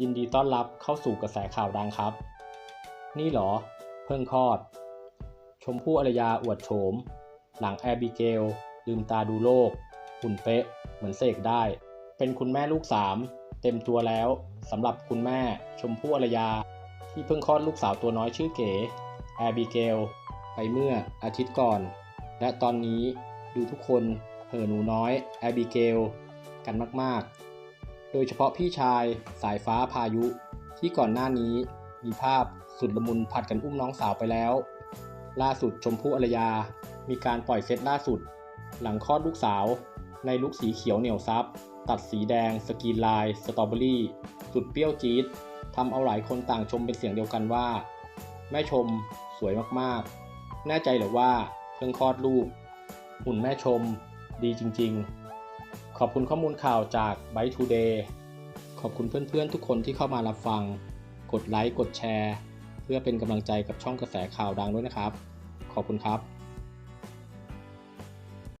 ยินดีต้อนรับเข้าสู่กระแสข่าวดังครับ นี่หรอ เพิ่งคลอด ชมพู่อรยาอวดโฉม หลังแอบิเกล ลืมตาดูโลกหุ่นเป๊ะ เหมือนเสกได้ เป็นคุณแม่ลูกสามเต็มตัวแล้วสำหรับคุณแม่ ชมพู่อรยา ที่เพิ่งคลอดลูกสาวตัวน้อยชื่อเก๋แอบิเกล ไปเมื่ออาทิตย์ก่อน และตอนนี้ดูทุกคนเห่อหนูน้อยแอบิเกล กันมาก ๆ โดยเฉพาะพี่ชายสายฟ้าพายุ ที่ก่อนหน้านี้มีภาพสุดละมุนผัดกันอุ้มน้องสาวไปแล้ว ล่าสุดชมพู่อรยา มีการปล่อยเซตล่าสุด หลังคลอดลูกสาว ในลุคสีเขียวเหนียวซับ ตัดสีแดง สกีนลาย สตรอเบอรี่ สุดเปรี้ยวจี๊ดทำเอาหลายคนต่างชมเป็นเสียงเดียวกันว่า แม่ชมสวยมากๆ แน่ใจหรือว่าเพิ่งคลอดลูก หุ่นแม่ชม ดีจริง ๆ ขอบคุณข้อมูลข่าวจาก b y t Today ขอบคุณเพื่อนๆ ทุกคนที่เข้ามารับฟัง กดไลค์ กดแชร์ เพื่อเป็นกำลังใจกับช่องกระแสข่าวดังด้วยนะครับ ขอบคุณครับ